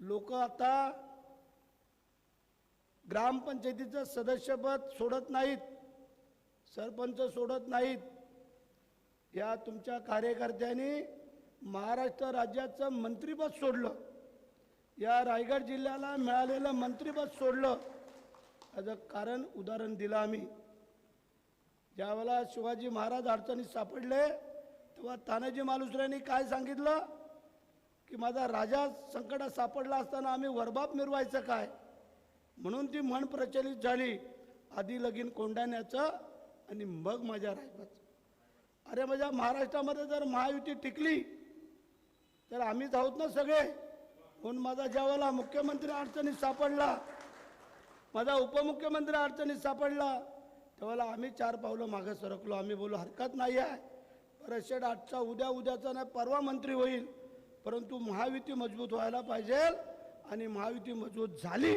लोक आता ग्रामपंचायतीचं सदस्यपद सोडत नाहीत सरपंच सोडत नाहीत. या तुमच्या कार्यकर्त्यांनी महाराष्ट्र राज्याचं मंत्रिपद सोडलं. या रायगड जिल्ह्याला मिळालेलं मंत्रिपद सोडलं. याचं कारण उदाहरण दिलं आम्ही. ज्यावेळेला शिवाजी महाराज अडचणीत सापडले तेव्हा तानाजी मालुसऱ्यांनी काय सांगितलं? की माझा राजा संकटात सापडला असताना आम्ही वरबाप मिरवायचं काय? म्हणून ती म्हण प्रचलित झाली. आधी लगीन कोंडाण्याचं आणि मग माझ्या राजबाचं अरे माझ्या महाराष्ट्रामध्ये जर महायुती टिकली तर आम्हीच आहोत ना सगळे? म्हणून माझा ज्यावेळेला मुख्यमंत्री अडचणीत सापडला माझा उपमुख्यमंत्री अडचणीत सापडला तेव्हाला आम्ही चार पावलं मागं सरकलो. आम्ही बोलू हरकत नाही आहे परत शेड आजचा उद्या उद्याचा नाही परवा मंत्री होईल. परंतु महायुती मजबूत व्हायला पाहिजे आणि महायुती मजबूत झाली.